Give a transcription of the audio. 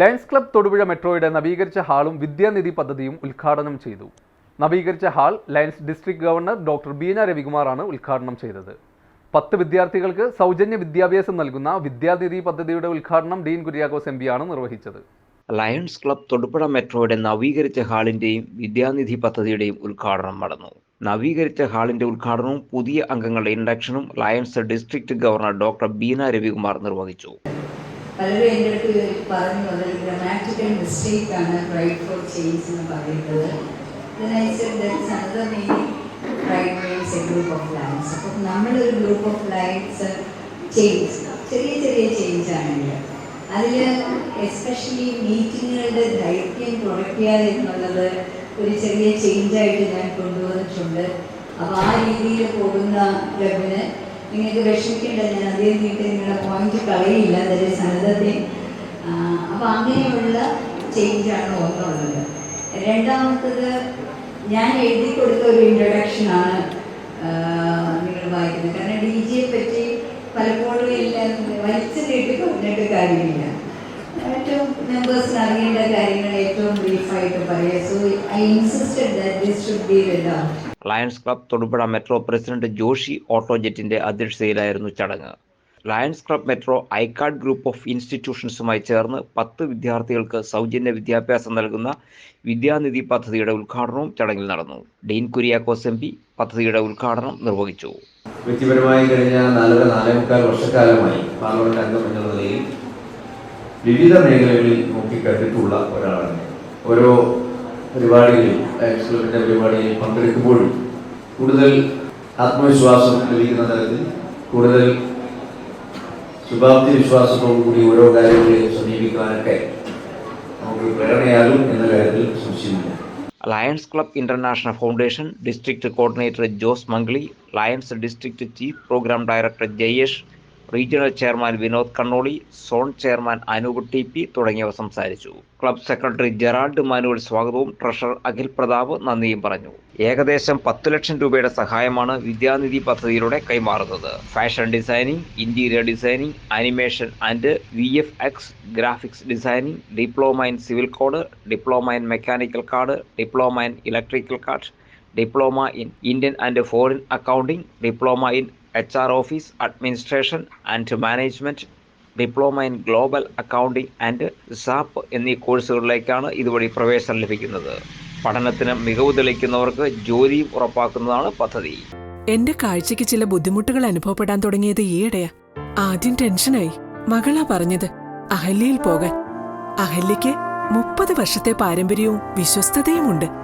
Lions club Thodupuzha മെട്രോയുടെ നവീകരിച്ച ഹാളും വിദ്യാനിധി പദ്ധതിയും ഉദ്ഘാടനം ചെയ്തു. നവീകരിച്ച hall lions district governor doctor Beena രവികുമാറാണ് ഉദ്ഘാടനം ചെയ്തത്. പത്ത് വിദ്യാർത്ഥികൾക്ക് സൗജന്യ വിദ്യാഭ്യാസം നൽകുന്ന വിദ്യാനിധി പദ്ധതിയുടെ ഉദ്ഘാടനം ഡീൻ കുര്യാക്കോസ് എം പിയാണ് നിർവഹിച്ചത്. ലയൺസ് ക്ലബ് തൊടുപുഴ മെട്രോയുടെ നവീകരിച്ച ഹാളിന്റെയും വിദ്യാനിധി പദ്ധതിയുടെയും ഉദ്ഘാടനം നടന്നു. നവീകരിച്ച ഹാളിന്റെ ഉദ്ഘാടനവും പുതിയ അംഗങ്ങളുടെ ഇൻഡക്ഷനും lions district governor doctor Beena Ravikumar നിർവഹിച്ചു. പലരും എന്റെ അടുത്ത് പറഞ്ഞു അത് ഗ്രമാറ്റിക്കൽ മിസ്റ്റേക്ക് ആണ് റൈറ്റ് ഫോർ ചേഞ്ച് എന്ന് പറയുന്നത്. ഗ്രൂപ്പ് ഓഫ് ലൈൻസ് അപ്പം നമ്മളൊരു ഗ്രൂപ്പ് ഓഫ് ലൈൻസ് ചേഞ്ച് ചെറിയ ചെറിയ ചേഞ്ച് ആണെങ്കിൽ അതിൽ എസ്പെഷ്യലി മീറ്റിങ്ങുകളുടെ ദൈർഘ്യം കുറയ്ക്കുക എന്നുള്ളത് ഒരു ചെറിയ ചേഞ്ചായിട്ട് ഞാൻ കൊണ്ടുവന്നിട്ടുണ്ട്. അപ്പോൾ ആ രീതിയിൽ പോകുന്ന ക്ലബിന് നിങ്ങൾക്ക് വിഷമിക്കേണ്ട ഞാൻ അധികം നീട്ടി നിങ്ങളുടെ പോയിന്റ് കളയില്ല അതിൽ സന്നദ്ധത്തെ അപ്പം അങ്ങനെയുള്ള ചേഞ്ചാണ് ഒന്നുള്ളത് രണ്ടാമത്തത് ഞാൻ എഴുതി കൊടുത്ത ഒരു ഇൻട്രൊഡക്ഷനാണ് നിങ്ങൾ വായിക്കുന്നത്. കാരണം ഡി ജിയെ പറ്റി പലപ്പോഴും എല്ലാം വലിച്ചു നീട്ടി പറഞ്ഞിട്ട് കാര്യമില്ല. ഏറ്റവും മെമ്പേഴ്സിന് അറിയേണ്ട കാര്യങ്ങൾ ഏറ്റവും ബ്രീഫായിട്ട് പറയാം. So I insisted that this should be read out lions club Thodupuzha metro president Joshy ഓട്ടോജെറ്റിന്റെ അധ്യക്ഷതയിലായിരുന്നു ചടങ്ങ്. ലയൺസ് ക്ലബ് മെട്രോ ഐക്കാർഡ് ഗ്രൂപ്പ് ഓഫ് ഇൻസ്റ്റിറ്റ്യൂഷൻസുമായി ചേർന്ന് പത്ത് വിദ്യാർത്ഥികൾക്ക് സൗജന്യ വിദ്യാഭ്യാസം നൽകുന്ന വിദ്യാനിധി പദ്ധതിയുടെ ഉദ്ഘാടനവും ചടങ്ങിൽ നടന്നു. ഡീൻ കുര്യാക്കോസ് എം പി പദ്ധതിയുടെ ഉദ്ഘാടനം നിർവഹിച്ചു. വ്യക്തിപരമായി കഴിഞ്ഞ നാലര നാലേ മുക്കാൽ വർഷക്കാലമായി പാർലമെന്റ് അംഗം എന്ന നിലയിൽ വിവിധ മേഖലകളിൽ നോക്കിക്കണ്ടിട്ടുള്ള ഒരാളാണ് ഓരോ പരിപാടികളിൽ ക്ലബിന്റെ പരിപാടിയിൽ പങ്കെടുക്കുമ്പോഴും കൂടുതൽ ആത്മവിശ്വാസം ലഭിക്കുന്ന തരത്തിൽ കൂടുതൽ ശുഭാപ്തി വിശ്വാസത്തോടുകൂടി ഓരോ കാര്യങ്ങളെയും സമീപിക്കാനൊക്കെ നമുക്ക് പ്രേരണയാകും എന്ന കാര്യത്തിൽ സംശയമില്ല. Lions club international foundation district coordinator Jose Mangli lions district chief programme director Jayesh regional chairman Vinod Kannoli zone chairman Anoop T P തുടങ്ങിയവർ സംസാരിച്ചു. ക്ലബ് സെക്രട്ടറി ജെറാൾഡ് മാനുവൽ സ്വാഗതവും. ട്രഷറർ അഖിൽ പ്രതാപ് നന്ദിയും പറഞ്ഞു. ഏകദേശം പത്തു ലക്ഷം രൂപയുടെ സഹായമാണ് വിദ്യാനിധി പദ്ധതിയിലൂടെ കൈമാറുന്നത്. Fashion designing interior designing animation and we F X graphics designing diploma in civil code diploma in mechanical card diploma in electrical card diploma in Indian and foreign accounting diploma in H R office administration and management diploma in global accounting and sap എന്നീ കോഴ്സുകളിലേക്കാണ് ഇതുവഴി പ്രവേശനം ലഭിക്കുന്നത്. പഠനത്തിന് മികവ് തെളിയിക്കുന്നവർക്ക് ജോലിയും ഉറപ്പാക്കുന്നതാണ് പദ്ധതി. എന്റെ കാഴ്ചയ്ക്ക് ചില ബുദ്ധിമുട്ടുകൾ അനുഭവപ്പെടാൻ തുടങ്ങിയത് ഈയിടെയാ. ആദ്യം ടെൻഷനായി. മകളാ പറഞ്ഞത് അഹല്യയിൽ പോകാൻ. അഹല്യയ്ക്ക് മുപ്പത് വർഷത്തെ പാരമ്പര്യവും വിശ്വസ്തതയുമുണ്ട്.